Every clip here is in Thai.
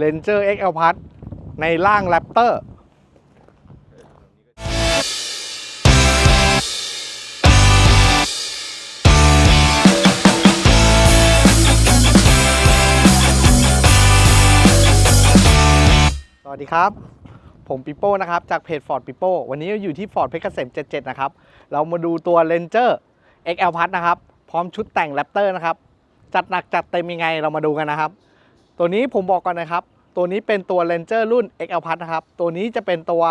Ranger XL Plus ในร่าง Raptor สวัสดีครับ ผมปิโป้นะครับ จากเพจ Ford ปิโป้วันนี้อยู่ที่ Ford เพชรเกษม 77 นะครับ เรามาดูตัว Ranger XL Plus นะครับ พร้อมชุดแต่ง Raptor นะครับ จัดหนักจัดเต็มยังไงเรามาดูกันนะครับ ตัวนี้ผมบอกก่อนนะครับ ตัวนี้เป็นตัว Ranger รุ่น XL Plus นะครับ ตัวนี้จะเป็นตัว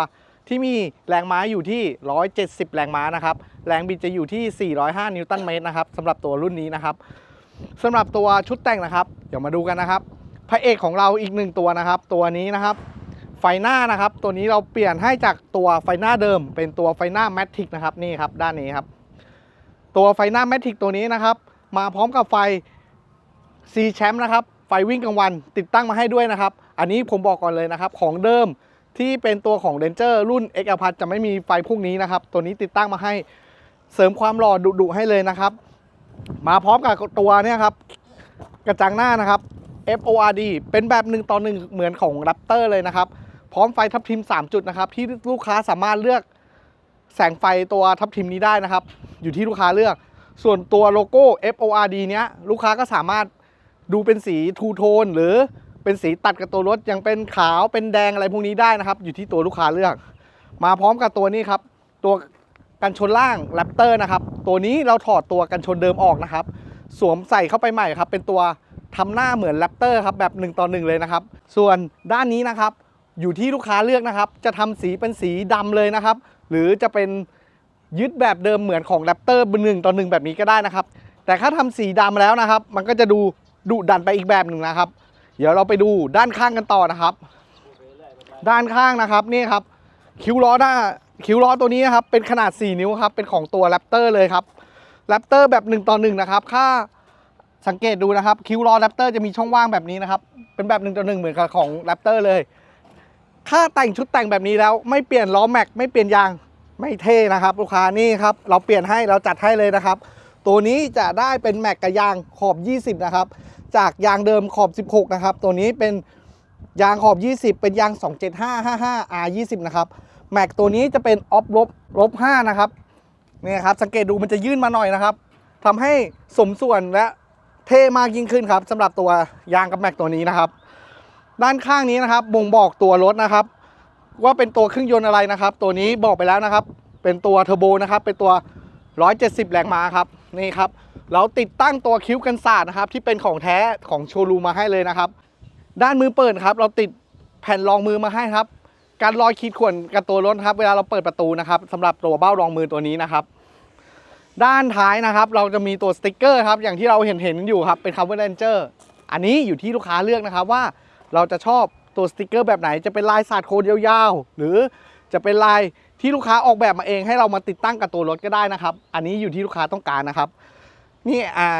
ที่มีแรงม้าอยู่ที่ 170 แรงม้านะครับ แรงบิดจะอยู่ที่ 405 นิวตันเมตรนะครับสำหรับตัวรุ่นนี้นะครับสำหรับตัวชุดแต่งนะครับ เดี๋ยวมาดูกันนะครับ พระเอกของเราอีกหนึ่งตัวนะครับ ตัวนี้นะครับ ไฟหน้านะครับ ตัวนี้เราเปลี่ยนให้จากตัวไฟหน้าเดิม เป็นตัวไฟหน้าแมทริกนะครับนี่ครับด้านนี้ครับ ตัวไฟหน้าแมทริกตัวนี้นะครับ มาพร้อมกับไฟ C แชมป์นะครับ ฟวิ่งกลางวันติดตั้งมาให้ด้วยนะครับ อันนี้ผมบอกก่อนเลยนะครับ ของเดิมที่เป็นตัวของ Ranger รุ่น XL Plus จะไม่มีไฟพวกนี้นะครับ ตัวนี้ติดตั้งมาให้เสริมความหล่อดุๆให้เลยนะครับ มาพร้อมกับตัวเนี่ยครับ กระจังหน้านะครับ FORD เป็นแบบหนึ่งต่อหนึ่งเหมือนของ Raptor เลยนะครับ พร้อมไฟทับทิม 3 จุดนะครับ ที่ลูกค้าสามารถเลือกแสงไฟตัวทับทิมนี้ได้นะครับ อยู่ที่ลูกค้าเลือก ส่วนตัวโลโก้ FORD เนี้ยลูกค้าก็สามารถ ดูเป็นสีทูโทนหรือเป็นสีตัดกับตัวรถยังเป็นขาวเป็นแดงอะไรพวกนี้ได้นะครับ อยู่ที่ตัวลูกค้าเลือก มาพร้อมกับตัวนี้ครับ ตัวกันชนล่าง Raptor นะครับตัวนี้เราถอดตัวกันชนเดิมออกนะครับ สวมใส่เข้าไปใหม่ครับ เป็นตัวทำหน้าเหมือนแรปเตอร์ครับแบบ1ต่อ1เลยนะครับ ส่วนด้านนี้นะครับอยู่ที่ลูกค้าเลือกนะครับ จะทำสีเป็นสีดำเลยนะครับ หรือจะเป็นยึดแบบเดิมเหมือนของแรปเตอร์หนึ่งต่อหนึ่งแบบนี้ก็ได้นะครับ แต่ถ้าทำสีดำแล้วนะครับ มันก็จะดู ดุดันไปอีกแบบหนึ่งนะครับ เดี๋ยวเราไปดูด้านข้างกันต่อนะครับ ด้านข้างนะครับนี่ครับ คิ้วล้อหน้าคิ้วล้อตัวนี้นะครับเป็นขนาด 4 นิ้วครับเป็นของตัวแรปเตอร์เลยครับแรปเตอร์แบบ1ต่อ1นะครับค่าสังเกตดูนะครับ คิ้วล้อแรปเตอร์จะมีช่องว่างแบบนี้นะครับ เป็นแบบ1ต่อ1เหมือนกับของแรปเตอร์เลย ถ้าแต่งชุดแต่งแบบนี้แล้วไม่เปลี่ยนล้อแม็กไม่เปลี่ยนยางไม่เท่นะครับ ลูกค้านี่ครับเราเปลี่ยนให้เราจัดให้เลยนะครับ ตัวนี้จะได้เป็นแม็กกับยางขอบ 20 นะครับ จากยางเดิมขอบ 16 นะครับ ตัวนี้เป็นยางขอบ 20 เป็นยาง 27555 R 20 นะครับ แม็กตัวนี้จะเป็นออฟลบลบ5นะครับนี่ครับ สังเกตดูมันจะยื่นมาหน่อยนะครับทำให้สมส่วนและเท่มากยิ่งขึ้นครับสำหรับตัวยางกับแม็กตัวนี้นะครับ ด้านข้างนี้นะครับบ่งบอกตัวรถนะครับ ว่าเป็นตัวเครื่องยนต์อะไรนะครับ ตัวนี้บอกไปแล้วนะครับ เป็นตัวเทอร์โบนะครับ เป็นตัว 170 แรงม้าครับ นี่ครับ เราติดตั้งตัวคิ้วกันศาสตร์นะครับ ที่เป็นของแท้ของโชว์รูมมาให้เลยนะครับ ด้านมือเปิดครับ เราติดแผ่นรองมือมาให้ครับ การรอยขีดข่วนกับตัวรถครับ เวลาเราเปิดประตูนะครับสำหรับตัวเบ้ารองมือตัวนี้นะครับด้านท้ายนะครับ เราจะมีตัวสติกเกอร์ครับ อย่างที่เราเห็นเห็นอยู่ครับ เป็นคำว่า Ranger อันนี้อยู่ที่ลูกค้าเลือกนะครับว่าเราจะชอบตัวสติกเกอร์แบบไหน จะเป็นลายสาดโคนยาวๆ หรือจะเป็นลาย ที่ลูกค้าออกแบบมาเองให้เรามาติดตั้งกับตัวรถก็ได้นะครับ อันนี้อยู่ที่ลูกค้าต้องการนะครับนี่อ่า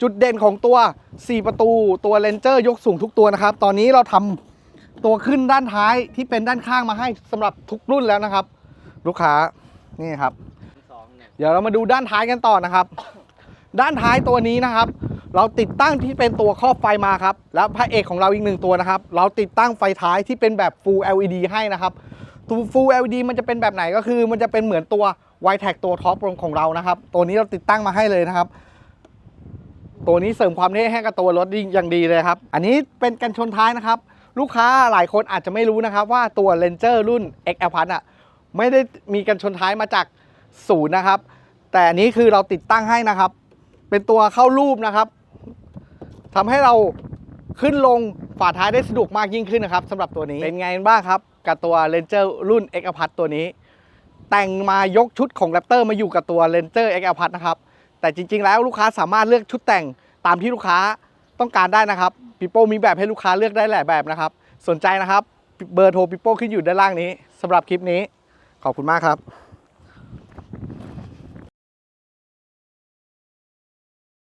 จุดเด่นของตัว 4 ประตูตัวเลนเจอร์ยกสูงทุกตัวนะครับ ตอนนี้เราทำตัวขึ้นด้านท้ายที่เป็นด้านข้างมาให้สำหรับทุกรุ่นแล้วนะครับ ลูกค้านี่ครับ เดี๋ยวเรามาดูด้านท้ายกันต่อนะครับ ด้านท้ายตัวนี้นะครับ เราติดตั้งที่เป็นตัวครอบไฟมาครับ แล้วพระเอกของเราอีกหนึ่งตัวนะครับ เราติดตั้งไฟท้ายที่เป็นแบบ Full LED ให้นะครับ Full LED มันจะเป็นแบบไหนก็คือ มันจะเป็นเหมือนตัว y t e c ตัวท็อปของเรานะครับ ตัวนี้เราติดตั้งมาให้เลยนะครับ ตัวนี้เสริมความเท่ให้กับตัวรถอย่างดีเลยครับ อันนี้เป็นกันชนท้ายนะครับ ลูกค้าหลายคนอาจจะไม่รู้นะครับ ว่าตัว Ranger รุ่น XL Plus อะไม่ได้มีกันชนท้ายมาจากศูนย์นะครับ แต่อันนี้คือเราติดตั้งให้นะครับ เป็นตัวเข้ารูปนะครับทำให้เรา ขึ้นลงฝาท้ายได้สะดวกมากยิ่งขึ้นนะครับสำหรับตัวนี้เป็นไงบ้างครับ กับตัว Ranger รุ่น XL Plus ตัวนี้ แต่งมายกชุดของ Raptor มาอยู่กับตัว Ranger XL Plus นะครับแต่จริง ๆ แล้วลูกค้าสามารถเลือกชุดแต่งตามที่ลูกค้าต้องการได้นะครับปิโป้มีแบบให้ลูกค้าเลือกได้หลายแบบนะครับ สนใจนะครับเบอร์โทรปิโป้ขึ้นอยู่ด้านล่างนี้สำหรับคลิปนี้ขอบคุณมากครับ